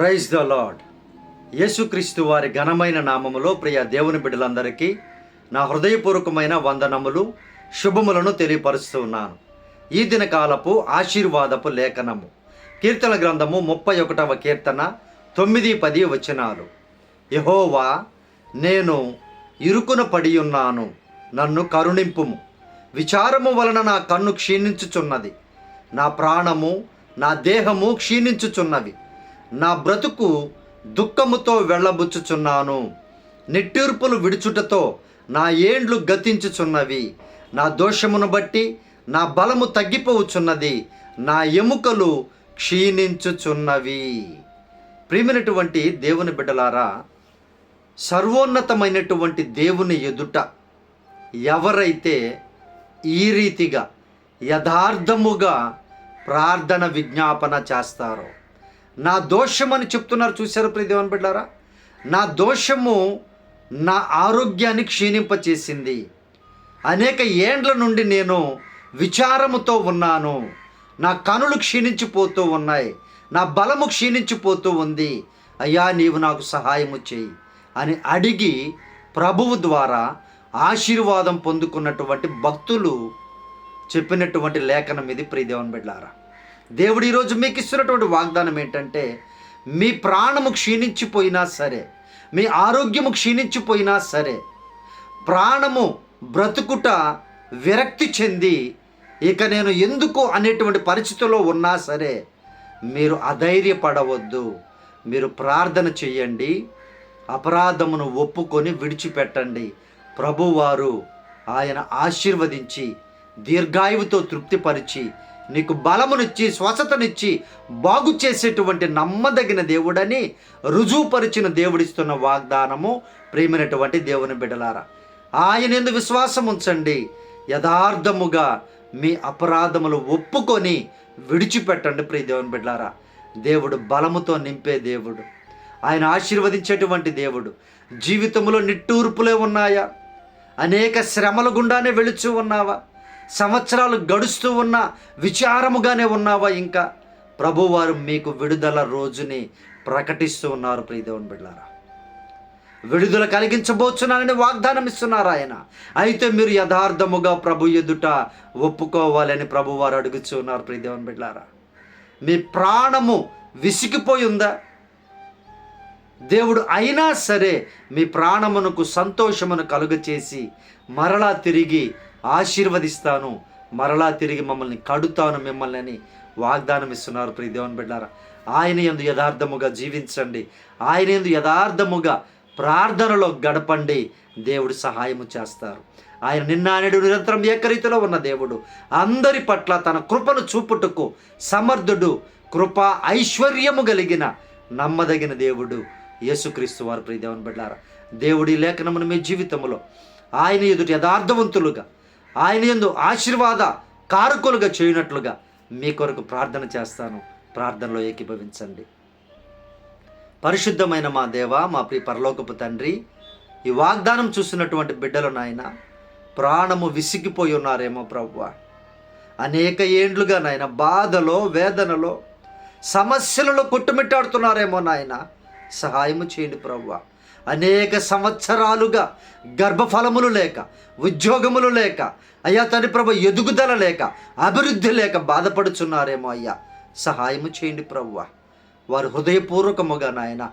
Praise the lord యేసుక్రీస్తు వారి ఘనమైన నామములో ప్రియ దేవుని బిడ్డలందరికీ నా హృదయపూర్వకమైన వందనములు శుభములను తెలియపరుస్తున్నాను ఈ దినకాలపు ఆశీర్వాదపు లేఖనము. కీర్తన గ్రంథము ముప్పై ఒకటవ కీర్తన తొమ్మిది పది వచనాలు. యహోవా నేను ఇరుకున పడి ఉన్నాను నన్ను కరుణింపుము. విచారము వలన నా కన్ను క్షీణించుచున్నది. నా ప్రాణము నా దేహము క్షీణించుచున్నవి. నా బ్రతుకు దుఃఖముతో వెళ్ళబుచ్చుచున్నాను. నిట్టూర్పులు విడుచుటతో నా ఏండ్లు గతించుచున్నవి. నా దోషమును బట్టి నా బలము తగ్గిపోవచ్చున్నది నా ఎముకలు క్షీణించుచున్నవి. ప్రియమైనటువంటి దేవుని బిడ్డలారా సర్వోన్నతమైనటువంటి దేవుని ఎదుట ఎవరైతే ఈ రీతిగా యథార్థముగా ప్రార్థన విజ్ఞాపన చేస్తారో నా దోషమని చెప్తున్నారు చూశారు ప్రియ దేవుని బిడ్డారా నా దోషము నా ఆరోగ్యాన్ని క్షీణింపచేసింది. అనేక ఏండ్ల నుండి నేను విచారముతో ఉన్నాను. నా కనులు క్షీణించిపోతూ ఉన్నాయి. నా బలము క్షీణించిపోతూ ఉంది. అయ్యా నీవు నాకు సహాయము చేయి అని అడిగి ప్రభువు ద్వారా ఆశీర్వాదం పొందుకున్నటువంటి భక్తులు చెప్పినటువంటి లేఖనం ఇది ప్రియదేవన్ బిడ్డారా దేవుడు ఈరోజు మీకు ఇస్తున్నటువంటి వాగ్దానం ఏంటంటే మీ ప్రాణము క్షీణించిపోయినా సరే మీ ఆరోగ్యము క్షీణించిపోయినా సరే ప్రాణము బ్రతుకుట విరక్తి చెంది ఇక నేను ఎందుకు అనేటువంటి పరిస్థితుల్లో ఉన్నా సరే మీరు అధైర్యపడవద్దు. మీరు ప్రార్థన చెయ్యండి అపరాధమును ఒప్పుకొని విడిచిపెట్టండి. ప్రభువారు ఆయన ఆశీర్వదించి దీర్ఘాయువుతో తృప్తిపరిచి నీకు బలమునిచ్చి స్వస్థతనిచ్చి బాగు చేసేటువంటి నమ్మదగిన దేవుడని రుజువుపరిచిన దేవుడిస్తున్న వాగ్దానము ప్రేమైనటువంటి దేవుని బిడలారా ఆయన ఎందు విశ్వాసం ఉంచండి. యథార్థముగా మీ అపరాధములు ఒప్పుకొని విడిచిపెట్టండి ప్రియ దేవుని బిడ్డారా దేవుడు బలముతో నింపే దేవుడు. ఆయన ఆశీర్వదించేటువంటి దేవుడు. జీవితంలో నిట్టూర్పులే ఉన్నాయా? అనేక శ్రమల గుండానే వెళుచు ఉన్నావా? సంవత్సరాలు గడుస్తూ ఉన్న విచారముగానే ఉన్నావా ఇంకా? ప్రభువారు మీకు విడుదల రోజుని ప్రకటిస్తూ ఉన్నారు ప్రియదేవుని బిడ్డారా విడుదల కలిగించబోతున్నానని వాగ్దానం ఇస్తున్నారు ఆయన. అయితే మీరు యథార్థముగా ప్రభు ఎదుట ఒప్పుకోవాలని ప్రభువారు అడుగుతున్నారు ప్రియదేవన్ బిడ్డారా మీ ప్రాణము విసిగిపోయి ఉందా? దేవుడు అయినా సరే మీ ప్రాణమునకు సంతోషమును కలుగచేసి మరలా తిరిగి ఆశీర్వదిస్తాను. మరలా తిరిగి మమ్మల్ని కడుతాను మిమ్మల్ని అని వాగ్దానం ఇస్తున్నారు ప్రియ దేవుని బిడ్డారా. ఆయన ఎందు యథార్థముగా జీవించండి. ఆయన ఎందు యథార్థముగా ప్రార్థనలో గడపండి. దేవుడు సహాయము చేస్తారు. ఆయన నిన్నానేడు నిరంతరం ఏకరీతిలో ఉన్న దేవుడు. అందరి పట్ల తన కృపను చూపుటకు సమర్థుడు కృప ఐశ్వర్యము కలిగిన నమ్మదగిన దేవుడు యేసుక్రీస్తు వారు ప్రియ దేవుని బిడ్డారా. దేవుడి లేఖనమును మీ జీవితంలో ఆయన ఎదుటి యథార్థవంతులుగా ఆయన ఎందు ఆశీర్వాద కారకులుగా చేయనట్లుగా మీ కొరకు ప్రార్థన చేస్తాను. ప్రార్థనలో ఏకీభవించండి. పరిశుద్ధమైన మా దేవ మా ప్రియ పరలోకపు తండ్రి ఈ వాగ్దానం చూసినటువంటి బిడ్డలు నాయన ప్రాణము విసిగిపోయి ఉన్నారేమో ప్రవ్వ. అనేక ఏండ్లుగా నాయన బాధలో వేదనలో సమస్యలలో కొట్టుమిట్టాడుతున్నారేమో నాయన సహాయము చేయండి ప్రవ్వ. అనేక సంవత్సరాలుగా గర్భఫలములు లేక ఉద్యోగములు లేక అయ్యా తండ్రి ప్రభు ఎదుగుదల లేక అభివృద్ధి లేక బాధపడుచున్నారేమో అయ్యా. సహాయము చేయండి ప్రవ్వ. వారు హృదయపూర్వకముగా నాయన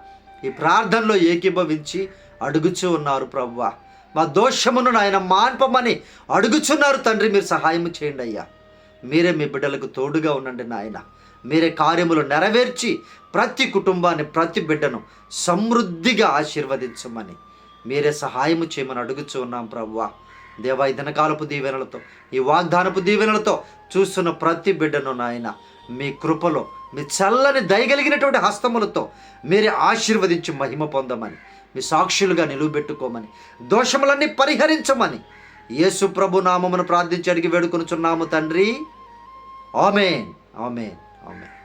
ఈ ప్రార్థనలో ఏకీభవించి అడుగుచూ ఉన్నారు ప్రభువ మా దోషమును నాయన మాన్పమని అడుగుచున్నారు తండ్రి మీరు సహాయం చేయండి అయ్యా. మీరే మీ బిడ్డలకు తోడుగా ఉండండి నాయన. మీరే కార్యములు నెరవేర్చి ప్రతి కుటుంబాన్ని ప్రతి బిడ్డను సమృద్ధిగా ఆశీర్వదించమని మీరే సహాయము చేయమని అడుగుచూ ఉన్నాం ప్రవ్వా దేవా దినకాలపు దీవెనలతో ఈ వాగ్దానపు దీవెనలతో చూస్తున్న ప్రతి బిడ్డను నాయన మీ కృపలో మీ చల్లని దయగలిగినటువంటి హస్తములతో మీరే ఆశీర్వదించి మహిమ పొందమని మీ సాక్షులుగా నిలువబెట్టుకోమని దోషములన్నీ పరిహరించమని యేసు ప్రభు నామమును ప్రార్థించి అడిగి వేడుకొనుచున్నాము తండ్రి. ఆమెన్. ఆమెన్. ఆమెన్